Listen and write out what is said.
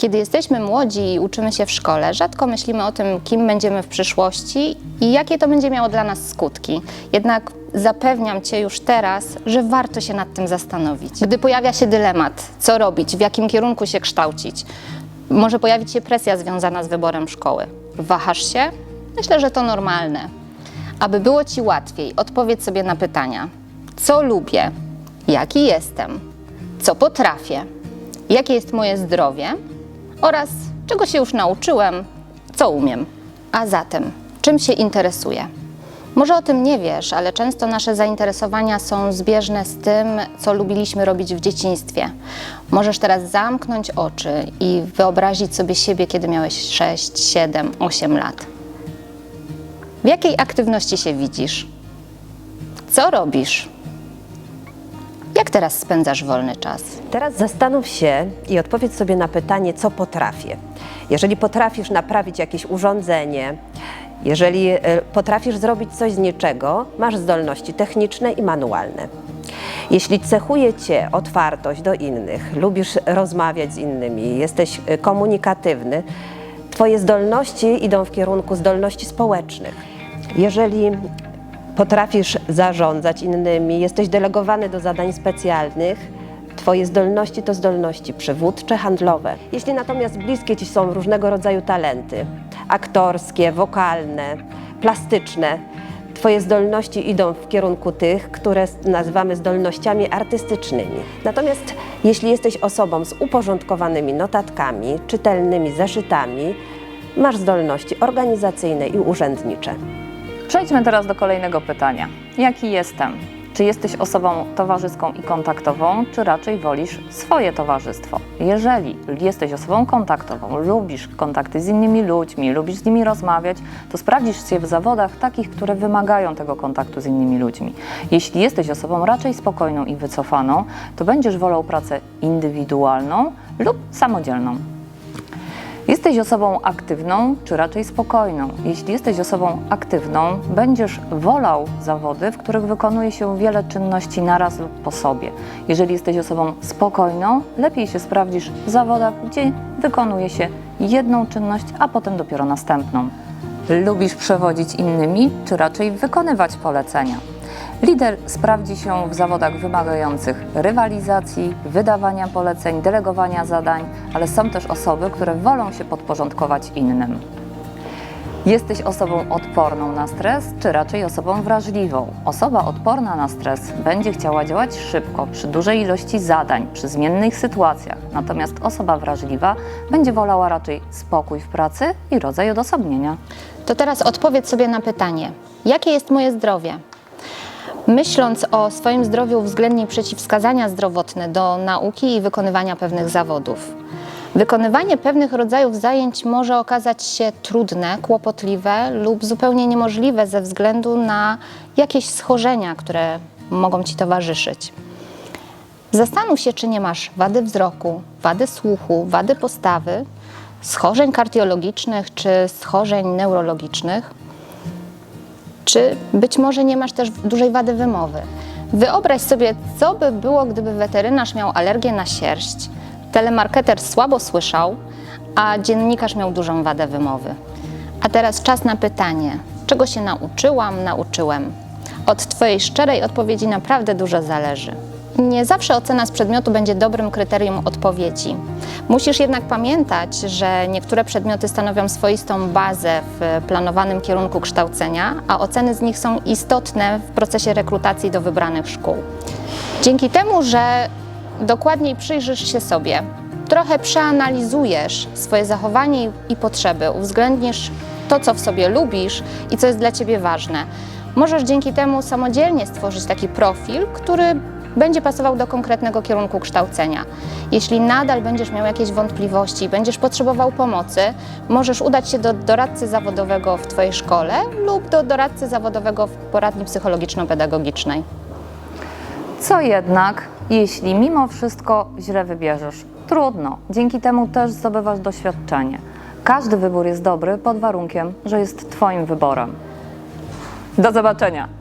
Kiedy jesteśmy młodzi i uczymy się w szkole, rzadko myślimy o tym, kim będziemy w przyszłości i jakie to będzie miało dla nas skutki. Jednak zapewniam Cię już teraz, że warto się nad tym zastanowić. Gdy pojawia się dylemat, co robić, w jakim kierunku się kształcić, może pojawić się presja związana z wyborem szkoły. Wahasz się? Myślę, że to normalne. Aby było Ci łatwiej, odpowiedz sobie na pytania: co lubię, jaki jestem, co potrafię, jakie jest moje zdrowie oraz czego się już nauczyłem, co umiem. A zatem, czym się interesuję? Może o tym nie wiesz, ale często nasze zainteresowania są zbieżne z tym, co lubiliśmy robić w dzieciństwie. Możesz teraz zamknąć oczy i wyobrazić sobie siebie, kiedy miałeś 6, 7, 8 lat. W jakiej aktywności się widzisz? Co robisz? Jak teraz spędzasz wolny czas? Teraz zastanów się i odpowiedz sobie na pytanie, co potrafię. Jeżeli potrafisz naprawić jakieś urządzenie, jeżeli e, potrafisz zrobić coś z niczego, masz zdolności techniczne i manualne. Jeśli cechuje Cię otwartość do innych, lubisz rozmawiać z innymi, jesteś e, komunikatywny, Twoje zdolności idą w kierunku zdolności społecznych. Jeżeli potrafisz zarządzać innymi, jesteś delegowany do zadań specjalnych, Twoje zdolności to zdolności przywódcze, handlowe. Jeśli natomiast bliskie Ci są różnego rodzaju talenty, aktorskie, wokalne, plastyczne, Twoje zdolności idą w kierunku tych, które nazywamy zdolnościami artystycznymi. Natomiast jeśli jesteś osobą z uporządkowanymi notatkami, czytelnymi zeszytami, masz zdolności organizacyjne i urzędnicze. Przejdźmy teraz do kolejnego pytania. Jaki jestem? Czy jesteś osobą towarzyską i kontaktową, czy raczej wolisz swoje towarzystwo? Jeżeli jesteś osobą kontaktową, lubisz kontakty z innymi ludźmi, lubisz z nimi rozmawiać, to sprawdzisz się w zawodach takich, które wymagają tego kontaktu z innymi ludźmi. Jeśli jesteś osobą raczej spokojną i wycofaną, to będziesz wolał pracę indywidualną lub samodzielną. Jesteś osobą aktywną czy raczej spokojną? Jeśli jesteś osobą aktywną, będziesz wolał zawody, w których wykonuje się wiele czynności naraz lub po sobie. Jeżeli jesteś osobą spokojną, lepiej się sprawdzisz w zawodach, gdzie wykonuje się jedną czynność, a potem dopiero następną. Lubisz przewodzić innymi, czy raczej wykonywać polecenia? Lider sprawdzi się w zawodach wymagających rywalizacji, wydawania poleceń, delegowania zadań, ale są też osoby, które wolą się podporządkować innym. Jesteś osobą odporną na stres, czy raczej osobą wrażliwą? Osoba odporna na stres będzie chciała działać szybko, przy dużej ilości zadań, przy zmiennych sytuacjach. Natomiast osoba wrażliwa będzie wolała raczej spokój w pracy i rodzaj odosobnienia. To teraz odpowiedz sobie na pytanie: jakie jest moje zdrowie? Myśląc o swoim zdrowiu, uwzględnij przeciwwskazania zdrowotne do nauki i wykonywania pewnych zawodów. Wykonywanie pewnych rodzajów zajęć może okazać się trudne, kłopotliwe lub zupełnie niemożliwe ze względu na jakieś schorzenia, które mogą ci towarzyszyć. Zastanów się, czy nie masz wady wzroku, wady słuchu, wady postawy, schorzeń kardiologicznych czy schorzeń neurologicznych czy być może nie masz też dużej wady wymowy. Wyobraź sobie, co by było, gdyby weterynarz miał alergię na sierść, telemarketer słabo słyszał, a dziennikarz miał dużą wadę wymowy. A teraz czas na pytanie, czego się nauczyłam, nauczyłem. Od Twojej szczerej odpowiedzi naprawdę dużo zależy. Nie zawsze ocena z przedmiotu będzie dobrym kryterium odpowiedzi. Musisz jednak pamiętać, że niektóre przedmioty stanowią swoistą bazę w planowanym kierunku kształcenia, a oceny z nich są istotne w procesie rekrutacji do wybranych szkół. Dzięki temu, że dokładniej przyjrzysz się sobie, trochę przeanalizujesz swoje zachowanie i potrzeby, uwzględnisz to, co w sobie lubisz i co jest dla Ciebie ważne. Możesz dzięki temu samodzielnie stworzyć taki profil, który będzie pasował do konkretnego kierunku kształcenia. Jeśli nadal będziesz miał jakieś wątpliwości, będziesz potrzebował pomocy, możesz udać się do doradcy zawodowego w Twojej szkole lub do doradcy zawodowego w poradni psychologiczno-pedagogicznej. Co jednak, jeśli mimo wszystko źle wybierzesz? Trudno, dzięki temu też zdobywasz doświadczenie. Każdy wybór jest dobry pod warunkiem, że jest Twoim wyborem. Do zobaczenia!